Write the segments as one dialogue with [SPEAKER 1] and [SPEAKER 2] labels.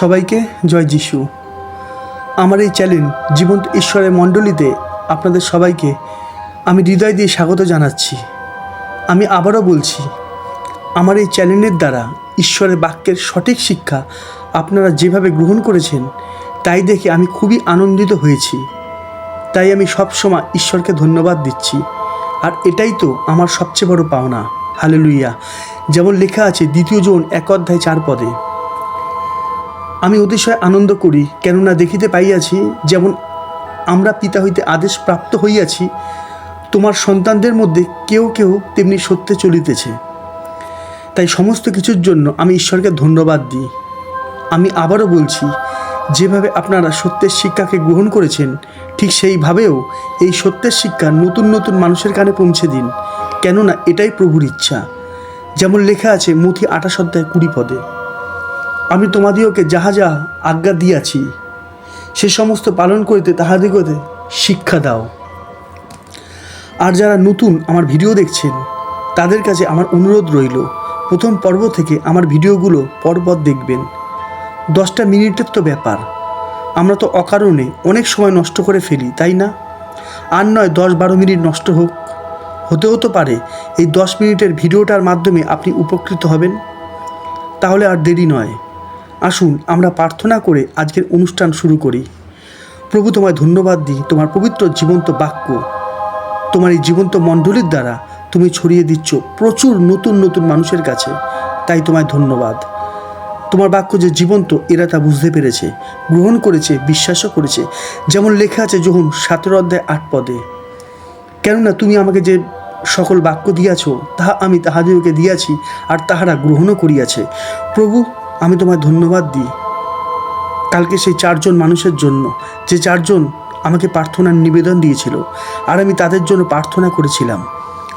[SPEAKER 1] সবাইকে জয় যিশু। আমার এই চ্যালেঞ্জ জীবন্ত ঈশ্বরের মণ্ডলীতে আপনাদের সবাইকে আমি হৃদয় দিয়ে স্বাগত জানাচ্ছি। আমি আবারও বলছি, আমার এই চ্যানেলের দ্বারা ঈশ্বরের বাক্যের সঠিক শিক্ষা আপনারা যেভাবে গ্রহণ করেছেন, তাই দেখে আমি খুবই আনন্দিত হয়েছি। তাই আমি সবসময় ঈশ্বরকে ধন্যবাদ দিচ্ছি। আর এটাই তো আমার সবচেয়ে বড় পাওনা। হালেলুইয়া যেমন লেখা আছে, দ্বিতীয় জন এক অধ্যায় চার পদে আমি অতিশয় আনন্দ করি, কেননা দেখিতে পাইয়াছি যেমন আমরা পিতা হইতে আদেশ প্রাপ্ত হইয়াছি, তোমার সন্তানদের মধ্যে কেউ কেউ তেমনি সত্যে চলিতেছে। তাই সমস্ত কিছুর জন্য আমি ঈশ্বরকে ধন্যবাদ দিই। আমি আবারও বলছি, যেভাবে আপনারা সত্যের শিক্ষাকে গ্রহণ করেছেন, ঠিক সেইভাবেও এই সত্যের শিক্ষা নতুন নতুন মানুষের কানে পৌঁছে দিন, কেননা এটাই প্রভুর ইচ্ছা। যেমন লেখা আছে মথি আঠাশ অধ্যায় কুড়ি পদে। আমি তোমাদিওকে যাহা যাহা আজ্ঞা দিয়াছি, সে সমস্ত পালন করিতে তাহাদিগতে শিক্ষা দাও। আর যারা নতুন আমার ভিডিও দেখছেন, তাদের কাছে আমার অনুরোধ রইল, প্রথম পর্ব থেকে আমার ভিডিওগুলো পরপর দেখবেন। দশটা মিনিটের তো ব্যাপার। আমরা তো অকারণে অনেক সময় নষ্ট করে ফেলি, তাই না? আর নয় দশ বারো মিনিট নষ্ট হোক। হতে হতে পারে, এই দশ মিনিটের ভিডিওটার মাধ্যমে আপনি উপকৃত হবেন। তাহলে আর দেরি নয়। আসুন, আমরা প্রার্থনা করে আজকের অনুষ্ঠান শুরু করি। প্রভু তোমায় ধন্যবাদ দিই, তোমার পবিত্র জীবন্ত বাক্য, তোমার এই জীবন্ত মণ্ডলীর দ্বারা তুমি ছড়িয়ে দিচ্ছ প্রচুর নতুন নতুন মানুষের কাছে। তাই তোমায় ধন্যবাদ। তোমার বাক্য যে জীবন্ত, এরা তা বুঝতে পেরেছে, গ্রহণ করেছে, বিশ্বাসও করেছে। যেমন লেখা আছে যখন সতেরো অধ্যায় আট পদে, কেননা তুমি আমাকে যে সকল বাক্য দিয়াছ, তাহা আমি তাহাদিওকে দিয়াছি, আর তাহারা গ্রহণও করিয়াছে। প্রভু আমি তোমায় ধন্যবাদ দিই। কালকে সেই চারজন মানুষের জন্য, যে চারজন আমাকে প্রার্থনার নিবেদন দিয়েছিল, আর আমি তাদের জন্য প্রার্থনা করেছিলাম।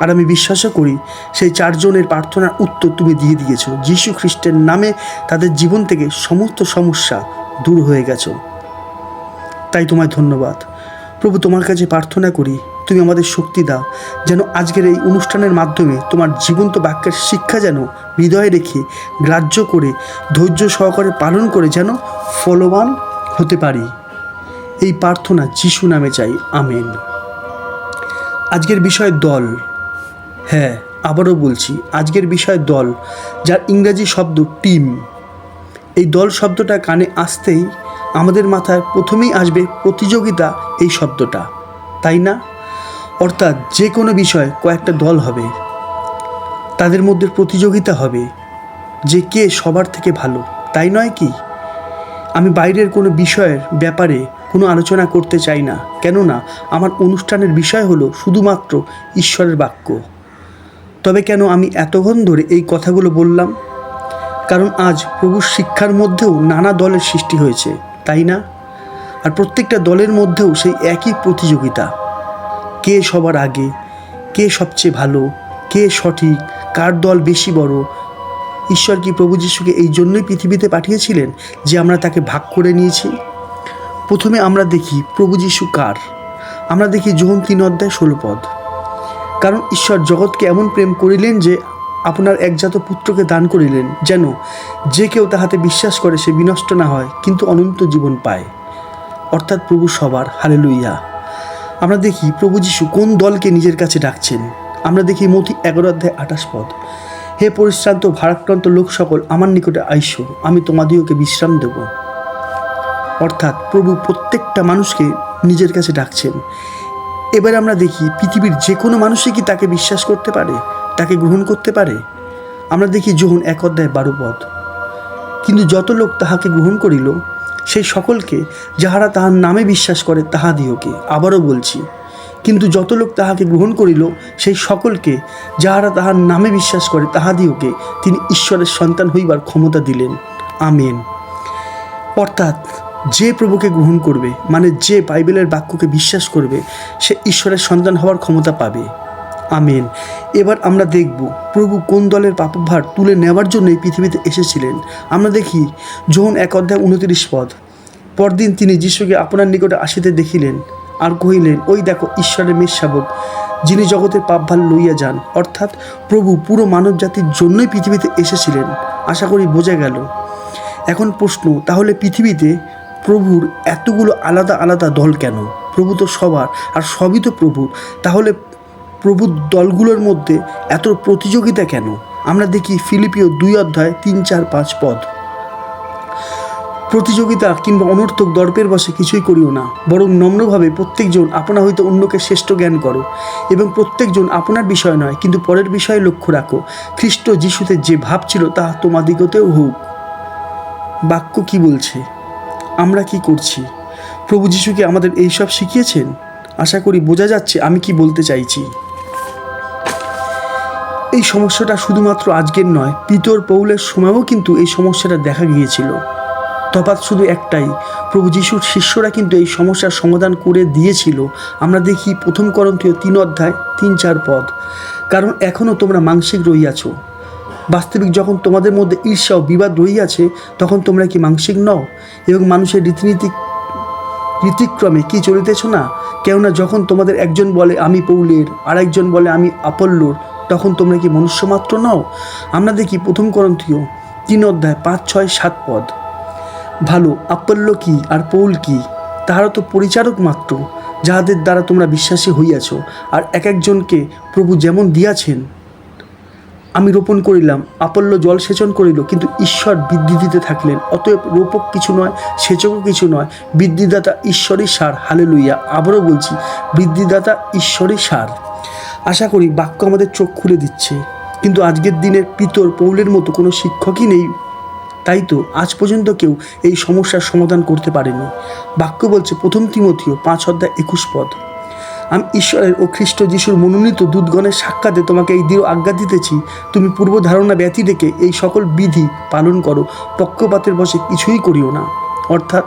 [SPEAKER 1] আর আমি বিশ্বাসও করি, সেই চারজনের প্রার্থনার উত্তর তুমি দিয়ে দিয়েছ। যীশু খ্রিস্টের নামে তাদের জীবন থেকে সমস্ত সমস্যা দূর হয়ে গেছ। তাই তোমায় ধন্যবাদ। প্রভু তোমার কাছে প্রার্থনা করি তুমি আমাদের শক্তি দাও, যেন আজকের এই অনুষ্ঠানের মাধ্যমে তোমার জীবন্ত বাক্যের শিক্ষা যেন হৃদয়ে রেখে গ্রাহ্য করে, ধৈর্য সহকারে পালন করে যেন ফলবান হতে পারি। এই প্রার্থনা যিশু নামে চাই, আমেন। আজকের বিষয় দল। হ্যাঁ আবারও বলছি, আজকের বিষয় দল, যার ইংরাজি শব্দ টিম। এই দল শব্দটা কানে আসতেই আমাদের মাথায় প্রথমেই আসবে প্রতিযোগিতা এই শব্দটা, তাই না? অর্থাৎ যে কোনো বিষয়ে কয়েকটা দল হবে। তাদের মধ্যে প্রতিযোগিতা হবে। যে কে সবার থেকে ভালো, তাই নয় কি? আমি বাইরের কোনো বিষয়ের ব্যাপারে কোনো আলোচনা করতে চাই না। কেননা আমার অনুষ্ঠানের বিষয় হলো শুধুমাত্র ঈশ্বরের বাক্য। তবে কেন আমি এতক্ষণ ধরে এই কথাগুলো বললাম? কারণ আজ প্রভুর শিক্ষার মধ্যেও নানা দলের সৃষ্টি হয়েছে, তাই না? আর প্রত্যেকটা দলের মধ্যেও সেই একই প্রতিযোগিতা। কে সবার আগে? কে সবচেয়ে ভালো? কে সঠিক? কার দল বেশি বড়? ঈশ্বর কি প্রভু যিশুকে এই জন্যই পৃথিবীতে পাঠিয়েছিলেন যে আমরা তাকে ভাগ করে নিয়েছি? প্রথমে আমরা দেখি প্রভু যিশু কার? আমরা দেখি যোহন তিন অধ্যায় ষোলো পদ। কারণ ঈশ্বর জগৎকে এমন প্রেম করিলেন যে আপনার একজাত পুত্রকে দান করিলেন, যেন যে কেউ তাহাতে বিশ্বাস করে সে বিনষ্ট না হয়, কিন্তু অনন্ত জীবন পায়। অর্থাৎ প্রভু সবার। হালেলুইয়া আমরা দেখি প্রভু যিশু কোন দলকে নিজের কাছে ডাকছেন? আমরা দেখি মতি এগারো অধ্যায় আঠাশ পদ। হে পরিশ্রান্ত ভারাক্রান্ত লোক সকল, আমার নিকটে আইসো, আমি তোমাদিওকে বিশ্রাম দেব। অর্থাৎ প্রভু প্রত্যেকটা মানুষকে নিজের কাছে ডাকছেন। এবার আমরা দেখি পৃথিবীর যে কোনো মানুষই কি তাকে বিশ্বাস করতে পারে? তাকে গ্রহণ করতে পারে? আমরা দেখি যোহন এক অধ্যায় বারো পদ। কিন্তু যত লোক তাহাকে গ্রহণ করিল সেই সকলকে যাহারা তাহার নামে বিশ্বাস করে, তাহা দিওকে। আবারও বলছি, কিন্তু যত লোক তাহাকে গ্রহণ করিল, সেই সকলকে যাহারা তাহার নামে বিশ্বাস করে, তাহা দিওকে, তিনি ঈশ্বরের সন্তান হইবার ক্ষমতা দিলেন। আমেন। অর্থাৎ যে প্রভুকে গ্রহণ করবে মানে যে বাইবেলের বাক্যকে বিশ্বাস করবে, সে ঈশ্বরের সন্তান হওয়ার ক্ষমতা পাবে। আমেন। এবার আমরা দেখব প্রভু কোন দলের পাপভার তুলে নেওয়ার জন্য এই পৃথিবীতে এসেছিলেন। আমরা দেখি যখন এক অধ্যায় উনত্রিশ পদ, পরদিন তিনি যিশুকে আপনার নিকটে আসিতে দেখিলেন আর কহিলেন, ওই দেখো ঈশ্বরের মেষ শাবক যিনি জগতের পাপভার লইয়া যান, অর্থাৎ প্রভু পুরো মানব জাতির জন্যই পৃথিবীতে এসেছিলেন। আশা করি বোঝা গেল। এখন প্রশ্ন, তাহলে পৃথিবীতে প্রভুর এতগুলো আলাদা আলাদা দল কেন? প্রভু তো সবার, আর সবই তো প্রভুর। তাহলে প্রভুর দলগুলোর মধ্যে এত প্রতিযোগিতা কেন? আমরা দেখি ফিলিপিও দুই অধ্যায় তিন, চার, পাঁচ পদ। প্রতিযোগিতা কিংবা অনর্থক দর্পের বসে কিছুই করিও না, বরং নম্রভাবে প্রত্যেকজন আপনা হইতে অন্যকে শ্রেষ্ঠ জ্ঞান করো এবং প্রত্যেকজন আপনার বিষয় নয়, কিন্তু পরের বিষয়ে লক্ষ্য রাখো, খ্রিস্ট যিশুতে যে ভাব ছিল তা তোমাদিগতেও হোক। বাক্য কি বলছে? আমরা কি করছি? প্রভু যিশুকে আমাদের এইসব শিখিয়েছেন? আশা করি বোঝা যাচ্ছে আমি কি বলতে চাইছি। এই সমস্যাটা শুধুমাত্র আজকের নয়, পিতর পৌলের সময়ও কিন্তু এই সমস্যাটা দেখা গিয়েছিল। তফাৎ শুধু একটাই, প্রভু যিশুর শিষ্যরা কিন্তু এই সমস্যার সমাধান করে দিয়েছিল। আমরা দেখি প্রথম করন্থীয় তিন অধ্যায়, তিন চার পদ। কারণ এখনও তোমরা মাংসিক রইয়াছ বাস্তবিক যখন তোমাদের মধ্যে ঈর্ষা ও বিবাদ রইয়াছে তখন তোমরা কি মাংসিক নও? এবং মানুষের রীতিনীতি, রীতিক্রমে কি চলিতেছ না? কেননা যখন তোমাদের একজন বলে, আমি পৌলের, আরেকজন বলে, আমি আপল্লুর তখন তোমরা কি মনুষ্য মাত্র নও? আমরা দেখি প্রথম করন্থীয় তিন অধ্যায় পাঁচ, ছয়, সাত পদ। ভালো, আপল্য কি আর পৌল কি? তাহারা তো পরিচারক মাত্র, যাহাদের দ্বারা তোমরা বিশ্বাসী হইয়াছ, আর এক একজনকে প্রভু যেমন দিয়াছেন। আমি রোপণ করিলাম, আপল্য জল সেচন করিল, কিন্তু ঈশ্বর বৃদ্ধি দিতে থাকলেন। অতএব রোপক কিছু নয়, সেচকও কিছু নয়, বৃদ্ধিদাতা ঈশ্বরই সার। হালে লইয়া আবারও বলছি, বৃদ্ধিদাতা ঈশ্বরই সার। আশা করি বাক্য আমাদের চোখ খুলে দিচ্ছে। কিন্তু আজকের দিনের পিতর পৌলের মতো কোনো শিক্ষকই নেই। তাই তো আজ পর্যন্ত কেউ এই সমস্যার সমাধান করতে পারেনি। বাক্য বলছে প্রথম তিমথিও পাঁচ অধ্যায় একুশ পদ। আমি ঈশ্বরের ও খ্রিস্ট যিশুর মনোনীত দূতগণের সাক্ষাতে তোমাকে এই দৃঢ় আজ্ঞা দিতেছি। তুমি পূর্ব ধারণা ব্যতি রেখে এই সকল বিধি পালন করো। পক্ষপাতের বসে কিছুই করিও না। অর্থাৎ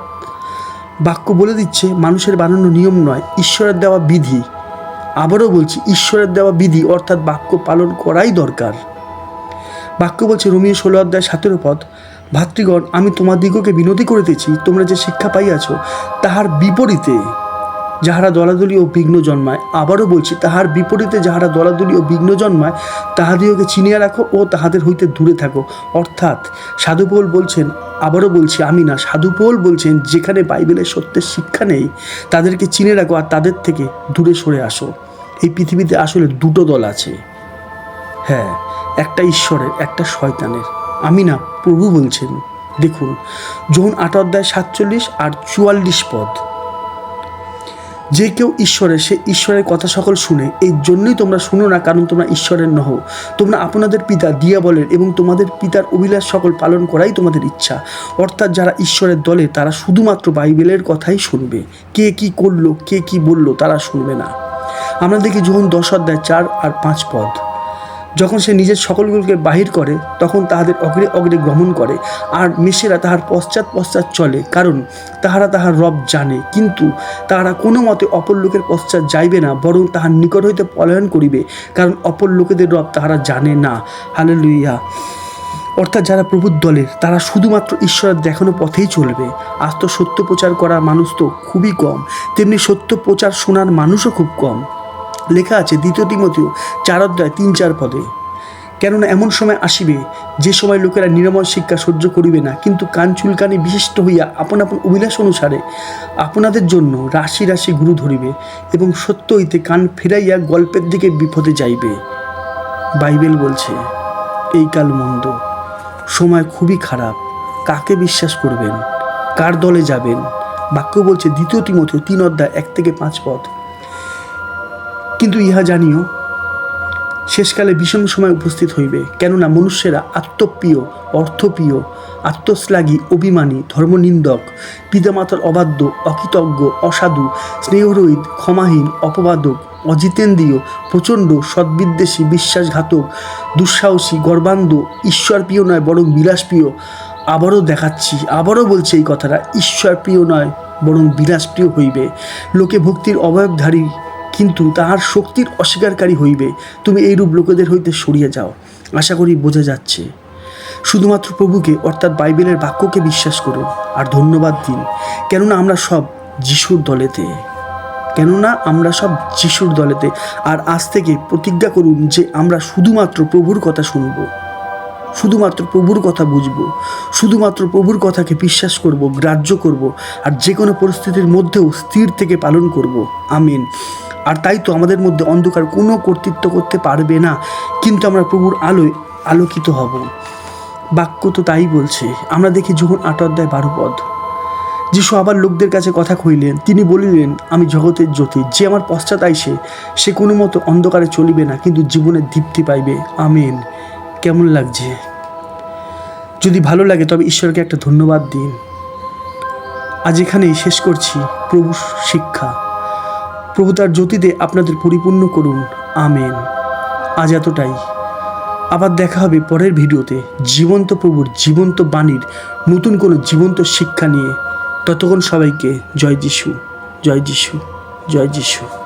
[SPEAKER 1] বাক্য বলে দিচ্ছে, মানুষের বানানো নিয়ম নয়, ঈশ্বরের দেওয়া বিধি। আবারও বলছি, ঈশ্বরের দেওয়া বিধি অর্থাৎ বাক্য পালন করাই দরকার। বাক্য বলছে, রোমিও ষোলো অধ্যায় সাতেরো পথ ভাতৃগণ, আমি তোমাদিগকে বিনতি করিতেছি, তোমরা যে শিক্ষা পাইয়াছ, তাহার বিপরীতে যাহারা দলাদলি ও বিঘ্ন জন্মায়, আবারও বলছি, তাহার বিপরীতে যাহারা দলাদলি ও বিঘ্ন জন্মায় তাহাদিওকে চিনিয়া রাখো ও তাহাদের হইতে দূরে থাকো। অর্থাৎ সাধুপোল বলছেন, আবারও বলছি, আমি না, সাধুপোল বলছেন, যেখানে বাইবেলের সত্যের শিক্ষা নেই, তাদেরকে চিনে রাখো আর তাদের থেকে দূরে সরে আসো। এই পৃথিবীতে আসলে দুটো দল আছে। হ্যাঁ একটা ঈশ্বরের, একটা শয়তানের। আমি না, প্রভু বলছেন। দেখুন, যখন আট অধ্যায় সাতচল্লিশ আর চুয়াল্লিশ পদ যে কেউ ঈশ্বরের, সে ঈশ্বরের কথা সকল শুনে, এই জন্যই তোমরা শুনো না কারণ তোমরা ঈশ্বরের নহ। তোমরা আপনাদের পিতা দিয়া বলেন এবং তোমাদের পিতার অভিলাষ সকল পালন করাই তোমাদের ইচ্ছা। অর্থাৎ যারা ঈশ্বরের দলে, তারা শুধুমাত্র বাইবেলের কথাই শুনবে। কে কি করল, কে কি বলল, তারা শুনবে না। আমরা দেখি যখন দশ অধ্যায় চার আর পাঁচ পদ। যখন সে নিজের সকলগুলোকে বাহির করে, তখন তাহাদের অগ্রে অগ্রে গ্রহণ করে। আর মেষেরা তাহার পশ্চাৎ পশ্চাৎ চলে, কারণ তাহারা তাহার রব জানে। কিন্তু তাহারা কোনো মতে অপর লোকের পশ্চাৎ যাইবে না, বরং তাহার নিকট হইতে পলায়ন করিবে, কারণ অপর লোকেদের রব তাহারা জানে না। হালে লুইয়া অর্থাৎ যারা প্রভুর দলের, তারা শুধুমাত্র ঈশ্বরের দেখানো পথেই চলবে। আজ তো সত্য প্রচার করা মানুষ তো খুবই কম। তেমনি সত্য প্রচার শোনার মানুষও খুব কম। লেখা আছে দ্বিতীয় তিমতীয় চার অধ্যায়, তিন, চার পদে। কেননা এমন সময় আসিবে, যে সময় লোকেরা নিরাময় শিক্ষা সহ্য করিবে না, কিন্তু কান চুলকানি বিশিষ্ট হইয়া আপন আপন অভিলাষ অনুসারে আপনাদের জন্য রাশি রাশি গুরু ধরিবে এবং সত্য হইতে কান ফিরাইয়া গল্পের দিকে বিপদে যাইবে। বাইবেল বলছে, এই কাল মন্দ, সময় খুবই খারাপ, কাকে বিশ্বাস করবেন? কার দলে যাবেন? বাক্য বলছে দ্বিতীয় তিমতীয় তিন অধ্যায়, এক থেকে পাঁচ পদ। কিন্তু ইহা জানিও, শেষকালে বিষম সময় উপস্থিত হইবে। কেননা মনুষ্যেরা আত্মপ্রিয়, অর্থপ্রিয়, আত্মশ্লাঘী, অভিমানী, ধর্মনিন্দক, পিতামাতার অবাধ্য, অকৃতজ্ঞ, অসাধু, স্নেহরহিত, ক্ষমাহীন, অপবাদক, অজিতেন্দ্রীয়, প্রচণ্ড, সদ্বিদ্বেষী, বিশ্বাসঘাতক, দুঃসাহসী, গর্বান্ধ, ঈশ্বরপ্রিয় নয় বরং বিলাসপ্রিয়। আবারও দেখাচ্ছি, আবারও বলছে এই কথাটা, ঈশ্বরপ্রিয় নয় বরং বিলাসপ্রিয় হইবে। লোকে ভক্তির অবয়বধারী কিন্তু তাহার শক্তির অস্বীকারী হইবে। তুমি এইরূপ লোকেদের হইতে সরিয়ে যাও। আশা করি বোঝা যাচ্ছে। শুধুমাত্র প্রভুকে, অর্থাৎ বাইবেলের বাক্যকে বিশ্বাস করুন আর ধন্যবাদ দিন। কেননা আমরা সব যিশুর দলেতে। কেননা আমরা সব যিশুর দলেতে। আর আজ থেকে প্রতিজ্ঞা করুন যে আমরা শুধুমাত্র প্রভুর কথা শুনব। শুধুমাত্র প্রভুর কথা বুঝব। শুধুমাত্র প্রভুর কথাকে বিশ্বাস করব, গ্রাহ্য করব আর যে কোনো পরিস্থিতির মধ্যেও স্থির থেকে পালন করব। আমিন। আর তাই তো আমাদের মধ্যে অন্ধকার কোনো কর্তৃত্ব করতে পারবে না। কিন্তু আমরা প্রভুর আলোয় আলোকিত হব। বাক্য তো তাই বলছে, আমরা দেখি যখন আট অধ্যায় বারো পদ। যিশু আবার লোকদের কাছে কথা কইলেন তিনি বলিলেন, আমি জগতের জ্যোতি, যে আমার পশ্চাৎ আইসে সে কোনো মতো অন্ধকারে চলিবে না, কিন্তু জীবনের দীপ্তি পাইবে। আমেন। কেমন লাগছে? যদি ভালো লাগে, তবে ঈশ্বরকে একটা ধন্যবাদ দিন। আজ এখানেই শেষ করছি। প্রভু শিক্ষা। প্রভু তার জ্যোতিতে আপনাদের পরিপূর্ণ করুন। আমেন। আজ এতটাই। আবার দেখা হবে পরের ভিডিওতে। জীবন্ত প্রভুর জীবন্ত বাণীর নতুন কোনো জীবন্ত শিক্ষা নিয়ে। ততক্ষণ সবাইকে জয় যিশু জয় যিশু জয় যিশু।